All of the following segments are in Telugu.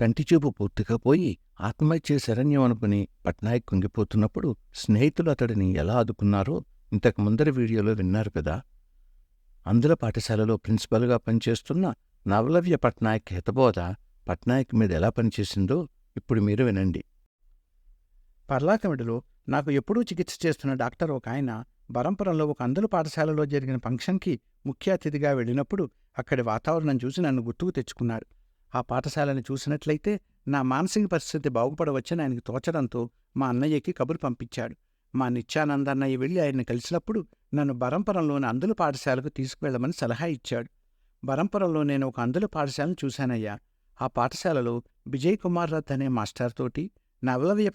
కంటిచూపు పూర్తిగా పోయి ఆత్మహత్య శరణ్యం అనుకుని పట్నాయక్ కుంగిపోతున్నప్పుడు స్నేహితులు అతడిని ఎలా ఆదుకున్నారో ఇంతకు ముందరి వీడియోలో విన్నారు కదా. అందుల పాఠశాలలో ప్రిన్సిపల్గా పనిచేస్తున్న నవలవ్య పట్నాయక్ హితబోధ పట్నాయక్ మీద ఎలా పనిచేసిందో ఇప్పుడు మీరు వినండి. పర్లాకమిడిలో నాకు ఎప్పుడూ చికిత్స చేస్తున్న డాక్టర్ ఒక ఆయన బరంపురంలో ఒక అందుల పాఠశాలలో జరిగిన ఫంక్షన్కి ముఖ్య అతిథిగా వెళ్ళినప్పుడు అక్కడి వాతావరణం చూసి నన్ను గుర్తుకు తెచ్చుకున్నాడు ఆ పాఠశాలని చూసినట్లయితే నా మానసిక పరిస్థితి బాగుపడవచ్చని ఆయనకు తోచడంతో మా అన్నయ్యకి కబురు పంపించాడు. మా నిత్యానంద అన్నయ్య వెళ్ళి ఆయన్ని కలిసినప్పుడు నన్ను బరంపురంలోని అందుల పాఠశాలకు తీసుకువెళ్ళమని సలహా ఇచ్చాడు. బరంపురంలో నేను ఒక అందుల పాఠశాలను చూశానయ్యా. ఆ పాఠశాలలో విజయ్ కుమార్ రథ్ అనే మాస్టర్ తోటి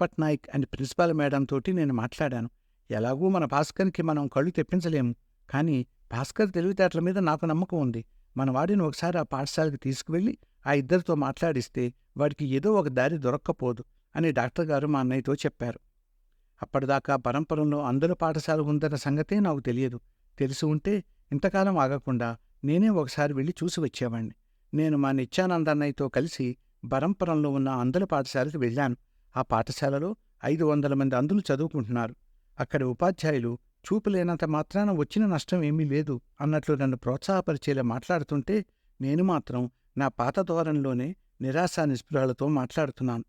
పట్నాయక్ అని ప్రిన్సిపాల్ మేడం తోటి నేను మాట్లాడాను. ఎలాగూ మన భాస్కర్కి మనం కళ్ళు తెప్పించలేము. కానీ భాస్కర్ తెలివితేటల మీద నాకు నమ్మకం ఉంది. మన వాడిని ఒకసారి ఆ పాఠశాలకు తీసుకువెళ్ళి ఆ ఇద్దరితో మాట్లాడిస్తే వాడికి ఏదో ఒక దారి దొరక్కపోదు అని డాక్టర్ గారు మా అన్నయ్యతో చెప్పారు. అప్పటిదాకా పరంపరంలో అందుల పాఠశాల ఉందన్న సంగతే నాకు తెలియదు. తెలిసి ఉంటే ఇంతకాలం ఆగకుండా నేనే ఒకసారి వెళ్ళి చూసి వచ్చేవాణ్ణి. నేను మా నిత్యానంద అన్నయ్యతో కలిసి బరంపురంలో ఉన్న అందుల పాఠశాలకు వెళ్ళాను. ఆ పాఠశాలలో ఐదు వందల మంది అందులు చదువుకుంటున్నారు. అక్కడి ఉపాధ్యాయులు చూపులేనంత మాత్రాన వచ్చిన నష్టం ఏమీ లేదు అన్నట్లు నన్ను ప్రోత్సాహపరిచేలా మాట్లాడుతుంటే నేను మాత్రం నా పాత ధోరణిలోనే నిరాశా నిస్పృహలతో మాట్లాడుతున్నాను.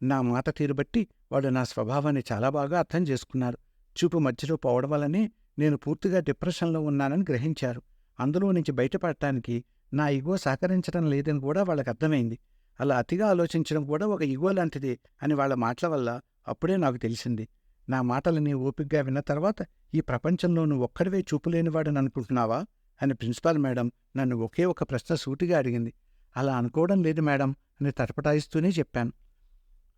నా మాట తీరు బట్టి వాడు నా స్వభావాన్ని చాలా బాగా అర్థం చేసుకున్నారు. చూపు మధ్యలో పోవడం వల్లనే నేను పూర్తిగా డిప్రెషన్లో ఉన్నానని గ్రహించారు. అందులో నుంచి బయటపడటానికి నా ఇగో సహకరించడం లేదని కూడా వాళ్ళకి అర్థమైంది. అలా అతిగా ఆలోచించడం కూడా ఒక ఇగో లాంటిదే అని వాళ్ళ మాటల వల్ల అప్పుడే నాకు తెలిసింది. నా మాటలని ఓపిగ్గా విన్న తర్వాత ఈ ప్రపంచంలోనూ ఒక్కడివే చూపులేనివాడని అనుకుంటున్నావా? అని ప్రిన్సిపాల్ మేడం నన్ను ఒకే ఒక ప్రశ్న సూటిగా అడిగింది. అలా అనుకోవడం లేదు మేడం అని తటపటాయిస్తూనే చెప్పాను.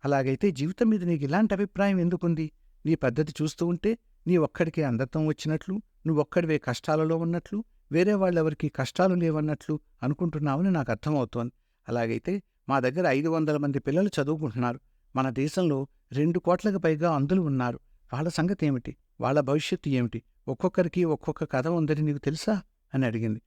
అలాగైతే జీవితం మీద నీకు ఇలాంటి అభిప్రాయం ఎందుకుంది? నీ పద్ధతి చూస్తూ ఉంటే నీ ఒక్కడికే అందత్వం వచ్చినట్లు నువ్వొక్కడివే కష్టాలలో ఉన్నట్లు వేరే వాళ్ళెవరికి కష్టాలు లేవన్నట్లు అనుకుంటున్నావని నాకు అర్థమవుతోంది. అలాగైతే మా దగ్గర ఐదు వందల మంది పిల్లలు చదువుకుంటున్నారు. మన దేశంలో రెండు కోట్లకు పైగా అందులు ఉన్నారు. వాళ్ళ సంగతి ఏమిటి వాళ్ళ భవిష్యత్తు ఏమిటి? ఒక్కొక్కరికి ఒక్కొక్క కథ ఉందని నీకు తెలుసా? అని అడిగింది.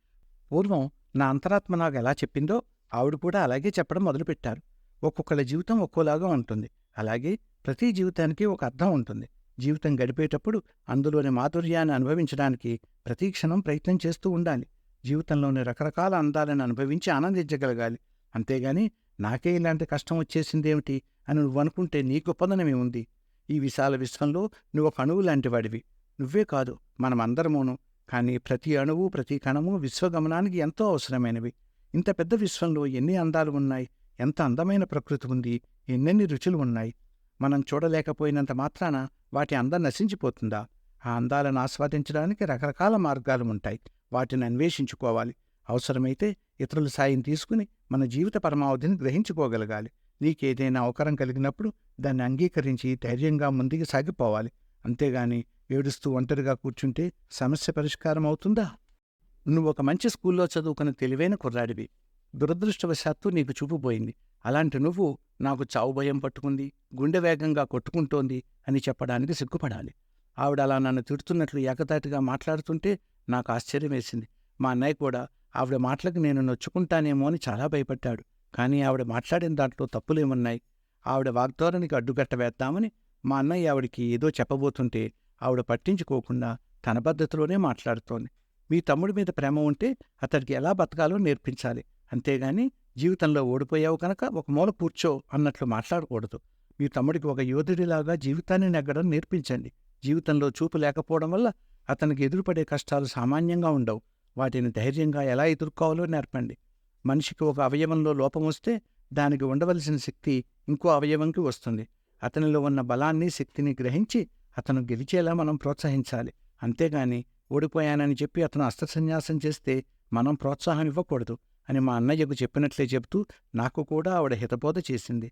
పూర్వం నా అంతరాత్మ నాకు ఎలా చెప్పిందో ఆవిడ కూడా అలాగే చెప్పడం మొదలుపెట్టారు. ఒక్కొక్కళ్ళ జీవితం ఒక్కోలాగా ఉంటుంది. అలాగే ప్రతి జీవితానికి ఒక అర్థం ఉంటుంది. జీవితం గడిపేటప్పుడు అందులోని మాధుర్యాన్ని అనుభవించడానికి ప్రతి క్షణం ప్రయత్నం చేస్తూ ఉండాలి. జీవితంలోని రకరకాల అందాలను అనుభవించి ఆనందించగలగాలి. అంతేగాని నాకే ఇలాంటి కష్టం వచ్చేసిందేమిటి అని నువ్వు అనుకుంటే నీ గొప్పదనమే ఉంది ఈ విశాల విశ్వంలో నువ్వు ఒక అణువు లాంటి వాడివి నువ్వే కాదు మనమందరమును కానీ ప్రతి అణువు ప్రతి కణము విశ్వగమనానికి ఎంతో అవసరమైనవి. ఇంత పెద్ద విశ్వంలో ఎన్ని అందాలు ఉన్నాయి? ఎంత అందమైన ప్రకృతి ఉంది? ఎన్నెన్ని రుచులు ఉన్నాయి? మనం చూడలేకపోయినంత మాత్రాన వాటి అందం నశించిపోతుందా? ఆ అందాలను ఆస్వాదించడానికి రకరకాల మార్గాలు ఉంటాయి. వాటిని అన్వేషించుకోవాలి. అవసరమైతే ఇతరుల సాయం తీసుకుని మన జీవిత పరమావధిని గ్రహించుకోగలగాలి. నీకేదైనా అవకరం కలిగినప్పుడు దాన్ని అంగీకరించి ధైర్యంగా ముందుకు సాగిపోవాలి. అంతేగాని ఏడుస్తూ ఒంటరిగా కూర్చుంటే సమస్య పరిష్కారం అవుతుందా? నువ్వు ఒక మంచి స్కూల్లో చదువుకున్న తెలివైన కుర్రాడివి. దురదృష్టవశాత్తు నీకు చూపుపోయింది అలాంటి నువ్వు నాకు చావు భయం పట్టుకుంది గుండె వేగంగా కొట్టుకుంటోంది అని చెప్పడానికి సిగ్గుపడాలి. ఆవిడ అలా నన్ను తిడుతున్నట్లు ఏకతాటిగా మాట్లాడుతుంటే నాకు ఆశ్చర్యం వేసింది. మా అన్నయ్య కూడా ఆవిడ మాటలకు నేను నొచ్చుకుంటానేమో అని చాలా భయపడ్డాడు. కానీ ఆవిడ మాట్లాడిన దాంట్లో తప్పులేమున్నాయి? ఆవిడ వాగ్ధోరణికి అడ్డుగట్ట వేద్దామని మా అన్నయ్య ఆవిడికి ఏదో చెప్పబోతుంటే ఆవిడ పట్టించుకోకుండా తన పద్ధతిలోనే మాట్లాడుతోంది. మీ తమ్ముడి మీద ప్రేమ ఉంటే అతడికి ఎలా బతకాలో నేర్పించాలి. అంతేగాని జీవితంలో ఓడిపోయావు కనుక ఒక మూల కూర్చో అన్నట్లు మాట్లాడకూడదు. మీ తమ్ముడికి ఒక యోధుడిలాగా జీవితాన్ని నెగ్గడం నేర్పించండి. జీవితంలో చూపు లేకపోవడం వల్ల అతనికి ఎదురుపడే కష్టాలు సామాన్యంగా ఉండవు. వాటిని ధైర్యంగా ఎలా ఎదుర్కోవాలో నేర్పండి. మనిషికి ఒక అవయవంలో లోపం వస్తే దానికి ఉండవలసిన శక్తి ఇంకో అవయవంకి వస్తుంది. అతనిలో ఉన్న బలాన్ని శక్తిని గ్రహించి అతను గెలిచేలా మనం ప్రోత్సహించాలి. అంతేగాని ఓడిపోయానని చెప్పి అతను అస్త్రసన్యాసం చేస్తే మనం ప్రోత్సాహం ఇవ్వకూడదు అని మా అన్నయ్యకు చెప్పినట్లే చెబుతూ నాకు కూడా ఆవిడ హితబోధ చేసింది.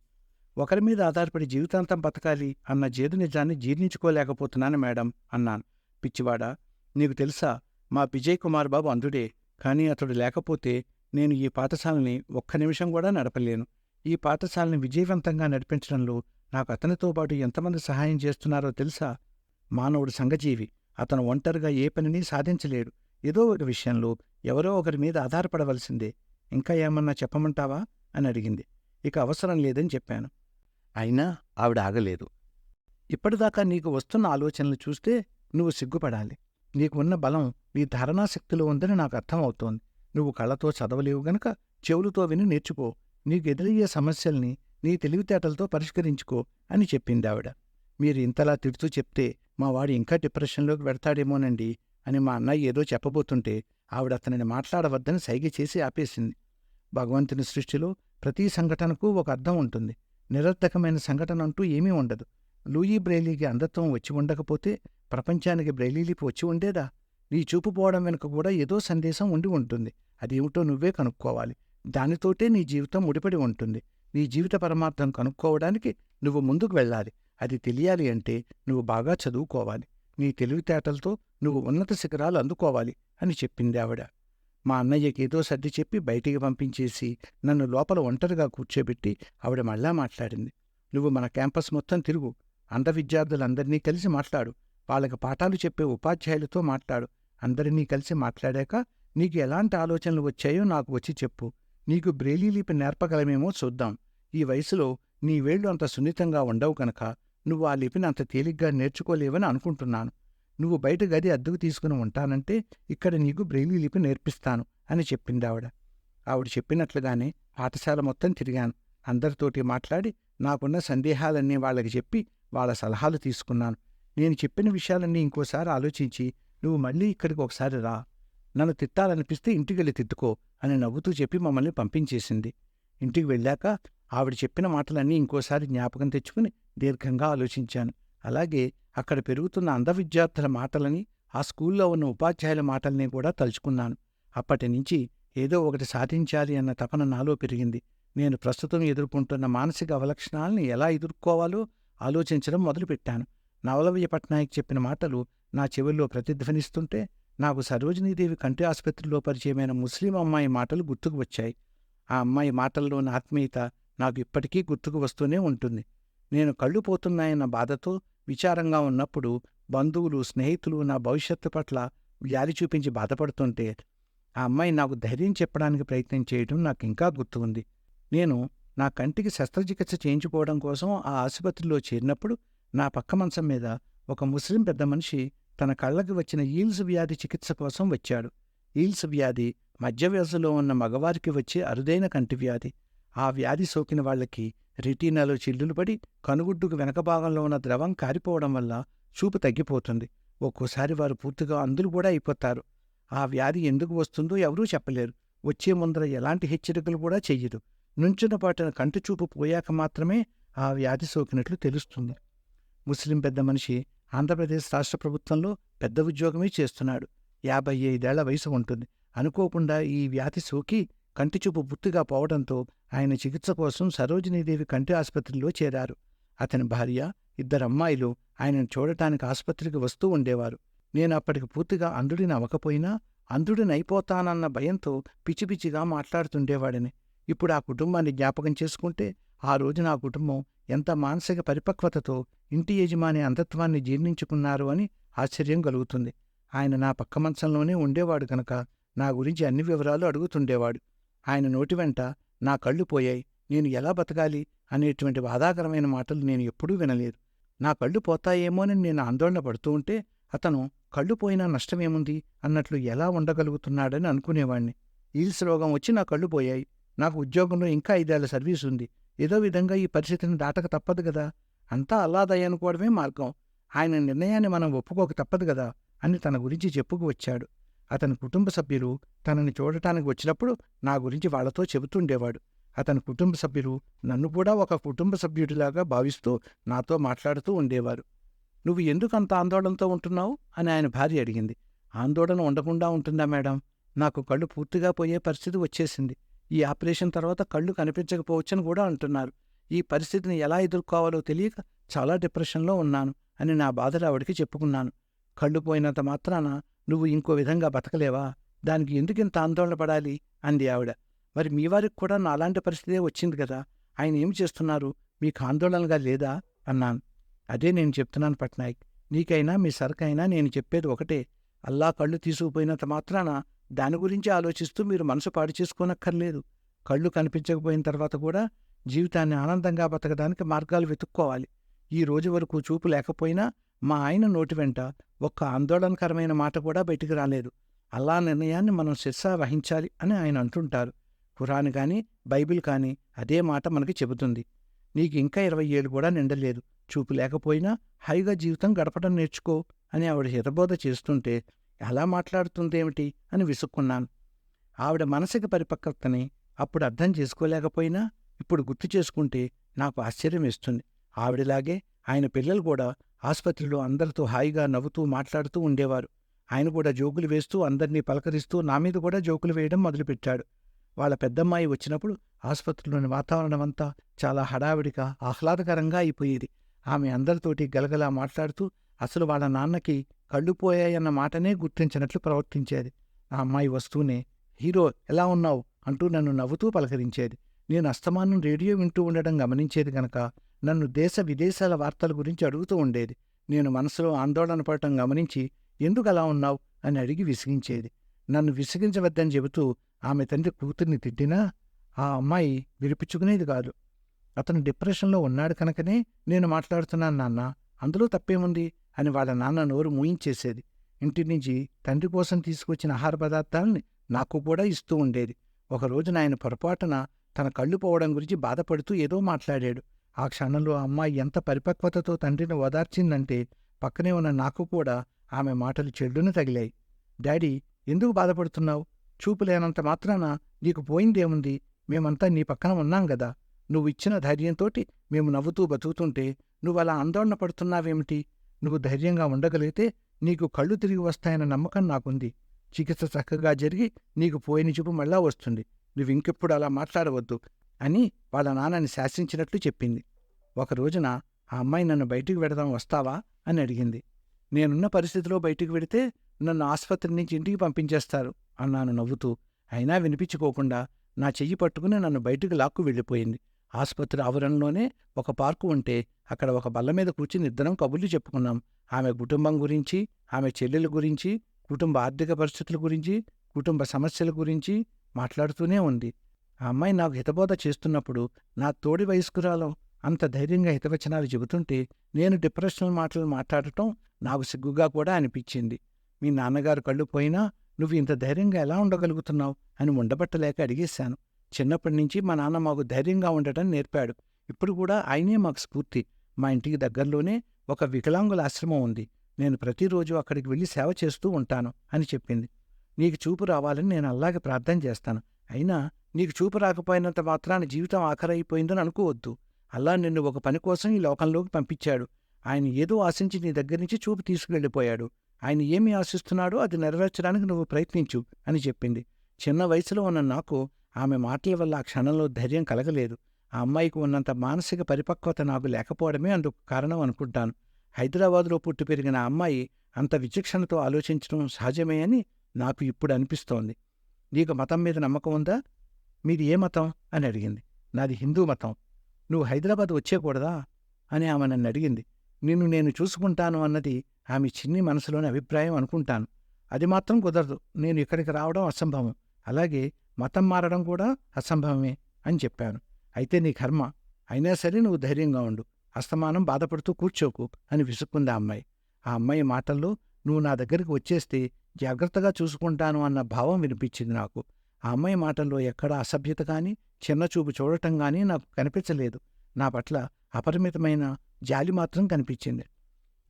ఒకరి మీద ఆధారపడి జీవితాంతం బతకాలి అన్న జేదు నిజాన్ని జీర్ణించుకోలేకపోతున్నాను మేడం అన్నాను. పిచ్చివాడా నీకు తెలుసా మా విజయ్ కుమార్ బాబు అందుడే కానీ అతడు లేకపోతే నేను ఈ పాఠశాలని ఒక్క నిమిషం కూడా నడపలేను. ఈ పాఠశాలని విజయవంతంగా నడిపించడంలో నాకు అతనితో పాటు ఎంతమంది సహాయం చేస్తున్నారో తెలుసా? మానవుడు సంఘజీవి. అతను ఒంటరిగా ఏ పనిని సాధించలేడు. ఏదో ఒక విషయంలో ఎవరో ఒకరి మీద ఆధారపడవలసిందే. ఇంకా ఏమన్నా చెప్పమంటావా? అని అడిగింది. ఇక అవసరం లేదని చెప్పాను. అయినా ఆవిడ ఆగలేదు. ఇప్పటిదాకా నీకు వస్తున్న ఆలోచనలు చూస్తే నువ్వు సిగ్గుపడాలి. నీకు ఉన్న బలం నీ ధారణాశక్తిలో ఉందని నాకు అర్థమవుతోంది. నువ్వు కళ్ళతో చదవలేవు గనక చెవులతో విని నేర్చుకో. నీకు ఎదురయ్యే సమస్యల్ని నీ తెలివితేటలతో పరిష్కరించుకో అని చెప్పింది ఆవిడ. మీరు ఇంతలా తిడుతూ చెప్తే మా వాడు ఇంకా డిప్రెషన్లోకి వెడతాడేమోనండి అని మా అన్నయ్య ఏదో చెప్పబోతుంటే ఆవిడ అతనిని మాట్లాడవద్దని సైగ చేసి ఆపేసింది. భగవంతుని సృష్టిలో ప్రతి సంఘటనకు ఒక అర్థం ఉంటుంది. నిరర్థకమైన సంఘటన అంటూ ఏమీ ఉండదు. లూయి బ్రైలీకి అంధత్వం వచ్చి ఉండకపోతే ప్రపంచానికి బ్రైలీలిపి వచ్చి ఉండేదా? నీ చూపు పోవడం వెనుక కూడా ఏదో సందేశం ఉండి ఉంటుంది. అదేమిటో నువ్వే కనుక్కోవాలి. దానితోటే నీ జీవితం ముడిపడి ఉంటుంది. నీ జీవిత పరమార్థం కనుక్కోవడానికి నువ్వు ముందుకు వెళ్ళాలి. అది తెలియాలి అంటే నువ్వు బాగా చదువుకోవాలి. నీ తెలివితేటలతో నువ్వు ఉన్నత శిఖరాలు అందుకోవాలి అని చెప్పింది ఆవిడ. మా అన్నయ్యకి ఏదో సర్ది చెప్పి బయటికి పంపించేసి నన్ను లోపల ఒంటరిగా కూర్చోబెట్టి ఆవిడ మళ్ళా మాట్లాడింది. నువ్వు మన క్యాంపస్ మొత్తం తిరుగు. అంధ విద్యార్థులందరినీ కలిసి మాట్లాడు. వాళ్ళకి పాఠాలు చెప్పే ఉపాధ్యాయులతో మాట్లాడు. అందరినీ కలిసి మాట్లాడాక నీకు ఎలాంటి ఆలోచనలు వచ్చాయో నాకు వచ్చి చెప్పు. నీకు బ్రెయిలీ లిపి నేర్పగలమేమో చూద్దాం. ఈ వయసులో నీ వేళ్ళు అంత సున్నితంగా ఉండవు కనుక నువ్వు ఆ లిపిని అంత తేలిగ్గా నేర్చుకోలేవని అనుకుంటున్నాను. నువ్వు బయట గది అద్దెకు తీసుకుని ఉంటానంటే ఇక్కడ నీకు బ్రెయిలీ లిపి నేర్పిస్తాను అని చెప్పింది ఆవిడ ఆవిడ చెప్పినట్లుగానే పాఠశాల మొత్తం తిరిగాను. అందరితోటి మాట్లాడి నాకున్న సందేహాలన్నీ వాళ్ళకి చెప్పి వాళ్ళ సలహాలు తీసుకున్నాను. నేను చెప్పిన విషయాలన్నీ ఇంకోసారి ఆలోచించి నువ్వు మళ్ళీ ఇక్కడికి ఒకసారి రా. నన్ను తిట్టాలనిపిస్తే ఇంటికెళ్ళి తిట్టుకో అని నవ్వుతూ చెప్పి మమ్మల్ని పంపించేసింది. ఇంటికి వెళ్ళాక ఆవిడ చెప్పిన మాటలన్నీ ఇంకోసారి జ్ఞాపకం తెచ్చుకుని దీర్ఘంగా ఆలోచించాను. అలాగే అక్కడ పెరుగుతున్న అంధ విద్యార్థుల మాటలని ఆ స్కూల్లో ఉన్న ఉపాధ్యాయుల మాటల్ని కూడా తలుచుకున్నాను. అప్పటి నుంచి ఏదో ఒకటి సాధించాలి అన్న తపన నాలో పెరిగింది. నేను ప్రస్తుతం ఎదుర్కొంటున్న మానసిక అవలక్షణాలని ఎలా ఎదుర్కోవాలో ఆలోచించడం మొదలుపెట్టాను. నవలవయ్య పట్నాయక్ చెప్పిన మాటలు నా చెవుల్లో ప్రతిధ్వనిస్తుంటే నాకు సరోజినీదేవి కంటి ఆసుపత్రిలో పరిచయమైన ముస్లిం అమ్మాయి మాటలు గుర్తుకు వచ్చాయి. ఆ అమ్మాయి మాటల్లోని ఆత్మీయత నాకు ఇప్పటికీ గుర్తుకు వస్తూనే ఉంటుంది. నేను కళ్ళు పోతున్నాయన్న బాధతో విచారంగా ఉన్నప్పుడు బంధువులు స్నేహితులు నా భవిష్యత్తు పట్ల వ్యాధి చూపించి బాధపడుతుంటే ఆ అమ్మాయి నాకు ధైర్యం చెప్పడానికి ప్రయత్నం చేయడం నాకు ఇంకా గుర్తు ఉంది. నేను నా కంటికి శస్త్రచికిత్స చేయించుకోవడం కోసం ఆ ఆసుపత్రిలో చేరినప్పుడు నా పక్క మంచం మీద ఒక ముస్లిం పెద్ద మనిషి తన కళ్ళకి వచ్చిన ఈల్స్ వ్యాధి చికిత్స కోసం వచ్చాడు. ఈల్స్ వ్యాధి మధ్య వయసులో ఉన్న మగవారికి వచ్చే అరుదైన కంటి వ్యాధి ఆ వ్యాధి సోకిన వాళ్ళకి రెటీనాలో చిల్లులు పడి కనుగుడ్డుకు వెనక భాగంలో ఉన్న ద్రవం కారిపోవడం వల్ల చూపు తగ్గిపోతుంది. ఒక్కోసారి వారు పూర్తిగా అందులు కూడా అయిపోతారు. ఆ వ్యాధి ఎందుకు వస్తుందో ఎవరూ చెప్పలేరు. వచ్చే ముందర ఎలాంటి హెచ్చరికలు కూడా చెయ్యరు. నుంచున్న పాటిన కంటి చూపు పోయాక మాత్రమే ఆ వ్యాధి సోకినట్లు తెలుస్తుంది. ముస్లిం పెద్ద మనిషి ఆంధ్రప్రదేశ్ రాష్ట్ర ప్రభుత్వంలో పెద్ద ఉద్యోగమే చేస్తున్నాడు. యాభై ఐదేళ్ళ వయసు ఉంటుంది. అనుకోకుండా ఈ వ్యాధి సోకి కంటిచూపు పూర్తిగా పోవడంతో ఆయన చికిత్స కోసం సరోజినీదేవి కంటి ఆసుపత్రిలో చేరారు. అతని భార్య ఇద్దరమ్మాయిలు ఆయనను చూడటానికి ఆసుపత్రికి వస్తూ ఉండేవారు. నేను అప్పటికి పూర్తిగా అంధుడిని అవ్వకపోయినా అంధుడినైపోతానన్న భయంతో పిచ్చిపిచ్చిగా మాట్లాడుతుండేవాడిని. ఇప్పుడు ఆ కుటుంబాన్ని జ్ఞాపకం చేసుకుంటే ఆ రోజు నా కుటుంబం ఎంత మానసిక పరిపక్వతతో ఇంటి యజమాని అంధత్వాన్ని జీర్ణించుకున్నారు అని ఆశ్చర్యం కలుగుతుంది. ఆయన నా పక్క మంచంలోనే ఉండేవాడు గనక నా గురించి అన్ని వివరాలు అడుగుతుండేవాడు. ఆయన నోటి వెంట నా కళ్ళు పోయాయి. నేను ఎలా బతకాలి అనేటువంటి బాధాకరమైన మాటలు నేను ఎప్పుడూ వినలేదు. నా కళ్ళు పోతాయేమోనని నేను ఆందోళన పడుతూ ఉంటే అతను కళ్ళు పోయినా నష్టమేముంది అన్నట్లు ఎలా ఉండగలుగుతున్నాడని అనుకునేవాణ్ణి. ఈల్స్ రోగం వచ్చి నా కళ్ళు పోయాయి. నాకు ఉద్యోగంలో ఇంకా ఐదేళ్ళ సర్వీస్ ఉంది. ఏదో విధంగా ఈ పరిస్థితిని దాటక తప్పదు కదా అంతా అల్లాదయ్య అనుకోవడమే మార్గం. ఆయన నిర్ణయాన్ని మనం ఒప్పుకోక తప్పదు కదా అని తన గురించి చెప్పుకు వచ్చాడు. అతని కుటుంబ సభ్యులు తనని చూడటానికి వచ్చినప్పుడు నా గురించి వాళ్ళతో చెబుతుండేవాడు. అతని కుటుంబ సభ్యులు నన్ను కూడా ఒక కుటుంబ సభ్యుడిలాగా భావిస్తూ నాతో మాట్లాడుతూ ఉండేవారు. నువ్వు ఎందుకు అంత ఆందోళనతో ఉంటున్నావు? అని ఆయన భార్య అడిగింది. ఆందోళన ఉండకుండా ఉంటుందా మేడం? నాకు కళ్ళు పూర్తిగా పోయే పరిస్థితి వచ్చేసింది. ఈ ఆపరేషన్ తర్వాత కళ్ళు కనిపించకపోవచ్చని కూడా అంటున్నారు. ఈ పరిస్థితిని ఎలా ఎదుర్కోవాలో తెలియక చాలా డిప్రెషన్లో ఉన్నాను అని నా బాధలు ఆవిడికి చెప్పుకున్నాను. కళ్ళు పోయినంత మాత్రాన నువ్వు ఇంకో విధంగా బతకలేవా? దానికి ఎందుకింత ఆందోళన పడాలి? అంది ఆవిడ. మరి మీ వారికి కూడా నా అలాంటి పరిస్థితే వచ్చింది కదా? ఆయన ఏమి చేస్తున్నారు? మీకు ఆందోళనగా లేదా? అన్నాను. అదే నేను చెప్తున్నాను పట్నాయక్. నీకైనా మీ సరకైనా నేను చెప్పేది ఒకటే. అల్లా కళ్ళు తీసుకుపోయినంత మాత్రాన దాని గురించి ఆలోచిస్తూ మీరు మనసు పాడు చేసుకోనక్కర్లేదు. కళ్ళు కనిపించకపోయిన తర్వాత కూడా జీవితాన్ని ఆనందంగా బతకడానికి మార్గాలు వెతుక్కోవాలి. ఈ రోజు వరకు చూపు లేకపోయినా మా ఆయన నోటి వెంట ఒక్క ఆందోళనకరమైన మాట కూడా బయటికి రాలేదు. అల్లా నిర్ణయాన్ని మనం శిర్సా వహించాలి అని ఆయన అంటుంటారు. ఖురాన్ కానీ బైబిల్ కానీ అదే మాట మనకి చెబుతుంది. నీకు ఇంకా ఇరవై ఏళ్ళు కూడా నిండలేదు. చూపు లేకపోయినా హాయిగా జీవితం గడపడం నేర్చుకో అని ఆవిడ హితబోధ చేస్తుంటే ఎలా మాట్లాడుతుందేమిటి? అని విసుక్కున్నాను. ఆవిడ మానసిక పరిపక్వతని అప్పుడు అర్థం చేసుకోలేకపోయినా ఇప్పుడు గుర్తు చేసుకుంటే నాకు ఆశ్చర్యం వేస్తుంది. ఆవిడలాగే ఆయన పిల్లలు కూడా ఆసుపత్రిలో అందరితో హాయిగా నవ్వుతూ మాట్లాడుతూ ఉండేవారు. ఆయన కూడా జోకులు వేస్తూ అందర్నీ పలకరిస్తూ నా మీద కూడా జోకులు వేయడం మొదలుపెట్టాడు. వాళ్ళ పెద్దమ్మాయి వచ్చినప్పుడు ఆసుపత్రిలోని వాతావరణం అంతా చాలా హడావిడిగా ఆహ్లాదకరంగా అయిపోయేది. ఆమె అందరితోటి గలగలా మాట్లాడుతూ అసలు వాళ్ళ నాన్నకి కళ్ళు పోయాయన్న మాటనే గుర్తించినట్లు ప్రవర్తించేది. ఆ అమ్మాయి వస్తూనే హీరో ఎలా ఉన్నావు? అంటూ నన్ను నవ్వుతూ పలకరించేది. నేను అస్తమానం రేడియో వింటూ ఉండడం గమనించేది గనక నన్ను దేశ విదేశాల వార్తల గురించి అడుగుతూ ఉండేది. నేను మనసులో ఆందోళన పడటం గమనించి ఎందుకు అలా ఉన్నావు? అని అడిగి విసిగించేది. నన్ను విసిగించవద్దని చెబుతూ ఆమె తండ్రి కూతుర్ని తిట్టినా? ఆ అమ్మాయి వినిపించుకునేది కాదు. అతను డిప్రెషన్లో ఉన్నాడు కనుకనే నేను మాట్లాడుతున్నాను నాన్న. అందులో తప్పేముంది? అని వాళ్ళ నాన్న నోరు మూయించేసేది. ఇంటి నుంచి తండ్రి కోసం తీసుకొచ్చిన ఆహార పదార్థాలని నాకు కూడా ఇస్తూ ఉండేది. ఒకరోజు నాయన పొరపాటున తన కళ్ళు పోవడం గురించి బాధపడుతూ ఏదో మాట్లాడాడు. ఆ క్షణంలో అమ్మాయి ఎంత పరిపక్వతతో తండ్రిని ఓదార్చిందంటే పక్కనే ఉన్న నాకు కూడా ఆమె మాటలు చెడ్డున తగిలాయి. డాడీ ఎందుకు బాధపడుతున్నావు? చూపు లేనంత మాత్రాన నీకు పోయిందేముంది? మేమంతా నీ పక్కన ఉన్నాం గదా. నువ్వు ఇచ్చిన ధైర్యంతోటి మేము నవ్వుతూ బతుకుతుంటే నువ్వు అలా ఆందోళన పడుతున్నావేమిటి? నువ్వు ధైర్యంగా ఉండగలిగితే నీకు కళ్ళు తిరిగి వస్తాయన్న నమ్మకం నాకుంది. చికిత్స చక్కగా జరిగి నీకు పోయిన చూపు మళ్ళా వస్తుంది. నువ్వు ఇంకెప్పుడు అలా మాట్లాడవద్దు. అని వాళ్ళ నాన్నని శాసించినట్లు చెప్పింది. ఒక రోజున ఆ అమ్మాయి నన్ను బయటికి వెడదాం వస్తావా అని అడిగింది. నేనున్న పరిస్థితిలో బయటికి వెడితే నన్ను ఆసుపత్రి నుంచి ఇంటికి పంపించేస్తారు అన్నాను నవ్వుతూ. అయినా వినిపించుకోకుండా నా చెయ్యి పట్టుకుని నన్ను బయటికి లాక్కు వెళ్ళిపోయింది. ఆసుపత్రి ఆవరణలోనే ఒక పార్కు ఉంటే అక్కడ ఒక బల్ల మీద కూర్చుని ఇద్దరం కబుర్లు చెప్పుకున్నాం. ఆమె కుటుంబం గురించి ఆమె చెల్లెల గురించి కుటుంబ ఆర్థిక పరిస్థితుల గురించి కుటుంబ సమస్యల గురించి మాట్లాడుతూనే ఉంది. ఆ అమ్మాయి నాకు హితబోధ చేస్తున్నప్పుడు నా తోడి వయస్కురాలం అంత ధైర్యంగా హితవచనాలు చెబుతుంటే నేను డిప్రెషనల్ మాటలు మాట్లాడటం నాకు సిగ్గుగా కూడా అనిపించింది. మీ నాన్నగారు కళ్ళు పోయినా నువ్వు ఇంత ధైర్యంగా ఎలా ఉండగలుగుతున్నావు అని ఉండబట్టలేక అడిగేశాను. చిన్నప్పటి నుంచి మా నాన్న మాకు ధైర్యంగా ఉండటం నేర్పాడు. ఇప్పుడు కూడా ఆయనే మాకు స్ఫూర్తి. మా ఇంటికి దగ్గరలోనే ఒక వికలాంగుల ఆశ్రమం ఉంది. నేను ప్రతిరోజు అక్కడికి వెళ్ళి సేవ చేస్తూ ఉంటాను అని చెప్పింది. నీకు చూపు రావాలని నేను అలాగే ప్రార్థన చేస్తాను. అయినా నీకు చూపు రాకపోయినంత మాత్రాన జీవితం ఆఖరైపోయిందని అనుకోవద్దు. అల్లా నిన్ను ఒక పని కోసం ఈ లోకంలోకి పంపించాడు. ఆయన ఏదో ఆశించి నీ దగ్గర నుంచి చూపు తీసుకువెళ్ళిపోయాడు ఆయన ఏమి ఆశిస్తున్నాడో అది నెరవేర్చడానికి నువ్వు ప్రయత్నించు అని చెప్పింది. చిన్న వయసులో ఉన్న నాకు ఆమె మాటల వల్ల ఆ క్షణంలో ధైర్యం కలగలేదు. ఆ అమ్మాయికి ఉన్నంత మానసిక పరిపక్వత నాకు లేకపోవడమే అందుకు కారణం అనుకుంటాను. హైదరాబాదులో పుట్టి పెరిగిన అమ్మాయి అంత విచక్షణతో ఆలోచించడం సహజమే అని నాకు ఇప్పుడు అనిపిస్తోంది. నీకు మతం మీద నమ్మకం ఉందా? మీది ఏ మతం? అని అడిగింది. నాది హిందూ మతం. నువ్వు హైదరాబాద్ వచ్చేకూడదా? అని ఆమె నన్ను అడిగింది. నిన్ను నేను చూసుకుంటాను అన్నది ఆమె చిన్ని మనసులోని అభిప్రాయం అనుకుంటాను. అది మాత్రం కుదరదు. నేను ఇక్కడికి రావడం అసంభవం. అలాగే మతం మారడం కూడా అసంభవమే అని చెప్పాను. అయితే నీ కర్మ. అయినా సరే నువ్వు ధైర్యంగా ఉండు. అస్తమానం బాధపడుతూ కూర్చోకు అని విసుక్కుంది ఆ అమ్మాయి. ఆ అమ్మాయి మాటల్లో నువ్వు నా దగ్గరికి వచ్చేస్తే జాగ్రత్తగా చూసుకుంటాను అన్న భావం వినిపించింది నాకు. ఆ అమ్మాయి మాటల్లో ఎక్కడా అసభ్యత కానీ చిన్నచూపు చూడటం కానీ నాకు కనిపించలేదు. నా పట్ల అపరిమితమైన జాలి మాత్రం కనిపించింది.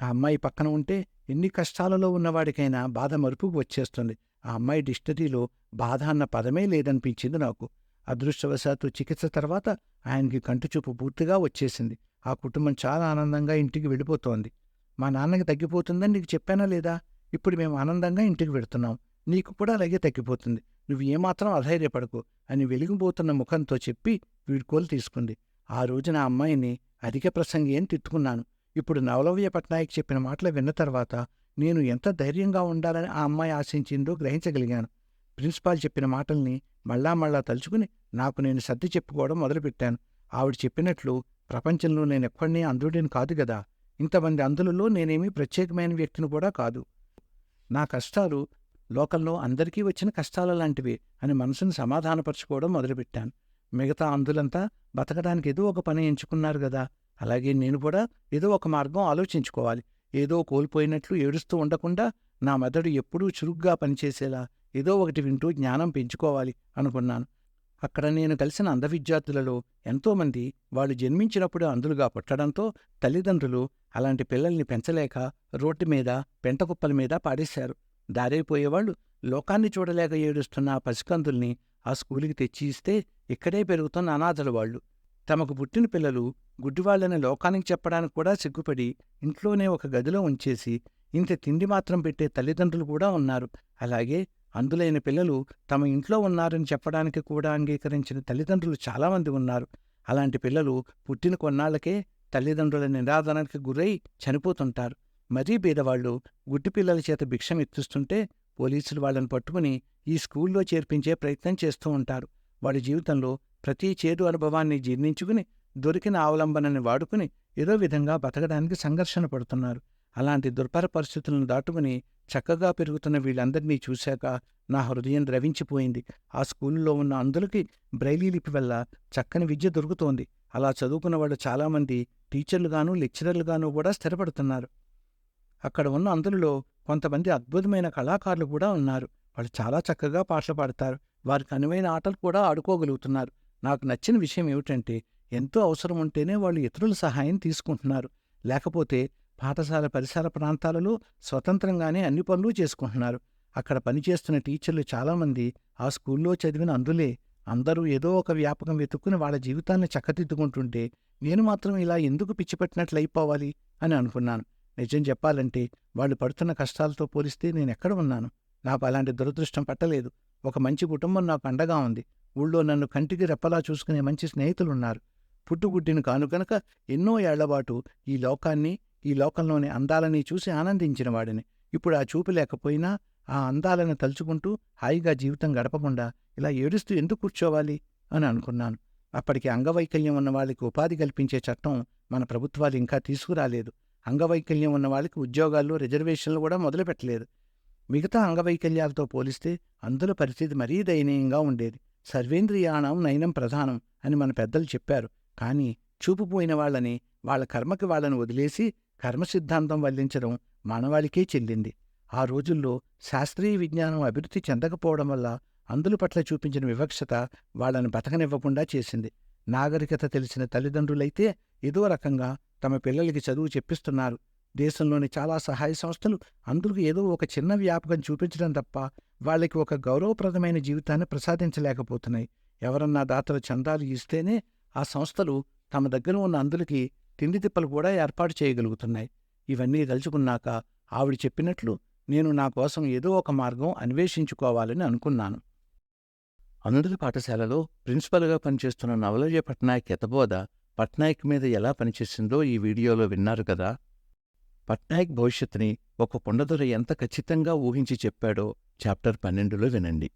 ఆ అమ్మాయి పక్కన ఉంటే ఎన్ని కష్టాలలో ఉన్నవాడికైనా బాధ మరుపుకు వచ్చేస్తుంది. ఆ అమ్మాయి డిక్షనరీలో బాధ అన్న పదమే లేదనిపించింది నాకు. అదృష్టవశాత్తు చికిత్స తర్వాత ఆయనకి కంటిచూపు పూర్తిగా వచ్చేసింది. ఆ కుటుంబం చాలా ఆనందంగా ఇంటికి వెళ్ళిపోతోంది. మా నాన్నకి తగ్గిపోతుందని నీకు చెప్పానా లేదా? ఇప్పుడు మేము ఆనందంగా ఇంటికి వెడుతున్నాం నీకు కూడా అలాగే తగ్గిపోతుంది. నువ్వు ఏమాత్రం అధైర్యపడకు అని వెలిగిపోతున్న ముఖంతో చెప్పి వీడ్కోలు తీసుకుంది. ఆ రోజున ఆ అమ్మాయిని అధిక ప్రసంగి అని తిట్టుకున్నాను. ఇప్పుడు నవలవ్య పట్నాయక్ చెప్పిన మాటలు విన్న తర్వాత నేను ఎంత ధైర్యంగా ఉండాలని ఆ అమ్మాయి ఆశించిందో గ్రహించగలిగాను. ప్రిన్సిపాల్ చెప్పిన మాటల్ని మళ్ళా మళ్ళా తలుచుకుని నాకు నేను సర్ది చెప్పుకోవడం మొదలుపెట్టాను. ఆవిడ చెప్పినట్లు ప్రపంచంలో నేనెక్కడినీ అంధుడిని కాదు కదా ఇంతమంది అందులలో నేనేమీ ప్రత్యేకమైన వ్యక్తిని కూడా కాదు. నా కష్టాలు లోకంలో అందరికీ వచ్చిన కష్టాల లాంటివి అని మనసును సమాధానపరచుకోవడం మొదలుపెట్టాను. మిగతా అందులంతా బతకడానికి ఏదో ఒక పని ఎంచుకున్నారు గదా. అలాగే నేను కూడా ఏదో ఒక మార్గం ఆలోచించుకోవాలి. ఏదో కోల్పోయినట్లు ఏడుస్తూ ఉండకుండా నా మెదడు ఎప్పుడూ చురుగ్గా పనిచేసేలా ఏదో ఒకటి వింటూ జ్ఞానం పెంచుకోవాలి అనుకున్నాను. అక్కడ నేను కలిసిన అంధ విద్యార్థులలో ఎంతోమంది వాళ్ళు జన్మించినప్పుడు అందులుగా పుట్టడంతో తల్లిదండ్రులు అలాంటి పిల్లల్ని పెంచలేక రోడ్డు మీద పెంటకుప్పల మీద పాడేశారు. దారైపోయేవాళ్ళు లోకాన్ని చూడలేక ఏడుస్తున్న ఆ పసికందుల్ని ఆ స్కూలుకి తెచ్చి ఇస్తే ఇక్కడే పెరుగుతున్న అనాథలు వాళ్ళు. తమకు పుట్టిన పిల్లలు గుడ్డివాళ్ళని లోకానికి చెప్పడానికి కూడా సిగ్గుపడి ఇంట్లోనే ఒక గదిలో ఉంచేసి ఇంత తిండి మాత్రం పెట్టే తల్లిదండ్రులు కూడా ఉన్నారు. అలాగే అందులైన పిల్లలు తమ ఇంట్లో ఉన్నారని చెప్పడానికి కూడా అంగీకరించిన తల్లిదండ్రులు చాలామంది ఉన్నారు. అలాంటి పిల్లలు పుట్టిన కొన్నాళ్ళకే తల్లిదండ్రుల నిరాదనానికి గురై చనిపోతుంటారు. మరీ బీదవాళ్ళు గుడ్డి పిల్లల చేత భిక్షం ఎత్తిస్తుంటే పోలీసులు వాళ్ళని పట్టుకుని ఈ స్కూల్లో చేర్పించే ప్రయత్నం చేస్తూ ఉంటారు. వాడి జీవితంలో ప్రతి చేదు అనుభవాన్ని జీర్ణించుకుని దొరికిన అవలంబనని వాడుకుని ఏదో విధంగా బతకడానికి సంఘర్షణ పడుతున్నారు. అలాంటి దుర్భర పరిస్థితులను దాటుకుని చక్కగా పెరుగుతున్న వీళ్ళందరినీ చూశాక నా హృదయం ద్రవించిపోయింది. ఆ స్కూల్లో ఉన్న అందులకి బ్రైలీ లిపి వల్ల చక్కని విద్య దొరుకుతోంది. అలా చదువుకున్న వాళ్ళు చాలామంది టీచర్లుగాను లెక్చరర్లుగాను కూడా స్థిరపడుతున్నారు. అక్కడ ఉన్న అందులో కొంతమంది అద్భుతమైన కళాకారులు కూడా ఉన్నారు. వాళ్ళు చాలా చక్కగా పాటలు పాడతారు. వారికి అనువైన ఆటలు కూడా ఆడుకోగలుగుతున్నారు. నాకు నచ్చిన విషయం ఏమిటంటే ఎంతో అవసరం ఉంటేనే వాళ్ళు ఇతరుల సహాయం తీసుకుంటున్నారు. లేకపోతే పాఠశాల పరిసర ప్రాంతాలలో స్వతంత్రంగానే అన్ని పనులు చేసుకుంటున్నారు. అక్కడ పనిచేస్తున్న టీచర్లు చాలామంది ఆ స్కూల్లో చదివిన అందులే అందరూ ఏదో ఒక వ్యాపకం వెతుక్కుని వాళ్ళ జీవితాన్ని చక్కదిద్దుకుంటుంటే నేను మాత్రం ఇలా ఎందుకు పిచ్చిపెట్టినట్లు అయిపోవాలి అని అనుకున్నాను. నిజం చెప్పాలంటే వాళ్ళు పడుతున్న కష్టాలతో పోలిస్తే నేను ఎక్కడ ఉన్నాను? నాకు అలాంటి దురదృష్టం పట్టలేదు. ఒక మంచి కుటుంబం నాకు అండగా ఉంది. ఊళ్ళో నన్ను కంటికి రెప్పలా చూసుకునే మంచి స్నేహితులున్నారు. పుట్టుగుడ్డిని కాను కనుక ఎన్నో ఏళ్ళబాటు ఈ లోకాన్ని ఈ లోకంలోని అందాలని చూసి ఆనందించిన వాడిని. ఇప్పుడు ఆ చూపు లేకపోయినా ఆ అందాలను తలుచుకుంటూ హాయిగా జీవితం గడపకుండా ఇలా ఏడుస్తూ ఎందుకు కూర్చోవాలి? అని అనుకున్నాను. అప్పటికి అంగవైకల్యం ఉన్న వాళ్ళకి ఉపాధి కల్పించే చట్టం మన ప్రభుత్వాలు ఇంకా తీసుకురాలేదు. అంగవైకల్యం ఉన్న వాళ్ళకి ఉద్యోగాల్లో రిజర్వేషన్లు కూడా మొదలుపెట్టలేదు. మిగతా అంగవైకల్యాలతో పోలిస్తే అందుల పరిస్థితి మరీ దయనీయంగా ఉండేది. సర్వేంద్రియాణం నయనం ప్రధానం అని మన పెద్దలు చెప్పారు. కానీ చూపుపోయిన వాళ్ళని వాళ్ళ కర్మకి వాళ్ళని వదిలేసి కర్మసిద్ధాంతం వల్లించడం మానవాళికే చెల్లింది ఆ రోజుల్లో శాస్త్రీయ విజ్ఞానం అభివృద్ధి చెందకపోవడం వల్ల అందుల పట్ల చూపించిన వివక్షత వాళ్ళని బతకనివ్వకుండా చేసింది. నాగరికత తెలిసిన తల్లిదండ్రులైతే ఏదో రకంగా తమ పిల్లలకి చదువు చెప్పిస్తున్నారు. దేశంలోని చాలా సహాయ సంస్థలు అందుకు ఏదో ఒక చిన్న వ్యాపకం చూపించడం తప్ప వాళ్ళకి ఒక గౌరవప్రదమైన జీవితాన్ని ప్రసాదించలేకపోతున్నాయి. ఎవరన్నా దాతలు చందాలు ఇస్తేనే ఆ సంస్థలు తమ దగ్గర ఉన్న అందులకి తిండి తిప్పలు కూడా ఏర్పాటు చేయగలుగుతున్నాయి. ఇవన్నీ తలుచుకున్నాక ఆవిడ చెప్పినట్లు నేను నా కోసం ఏదో ఒక మార్గం అన్వేషించుకోవాలని అనుకున్నాను. అనుడుల పాఠశాలలో ప్రిన్సిపల్గా పనిచేస్తున్న నవలయ్య పట్నాయక్ ఎతబోధ పట్నాయక్ మీద ఎలా పనిచేసిందో ఈ వీడియోలో విన్నారు కదా. పట్నాయక్ భవిష్యత్తుని ఒక కొండదొర ఎంత ఖచ్చితంగా ఊహించి చెప్పాడో చాప్టర్ పన్నెండులో వినండి.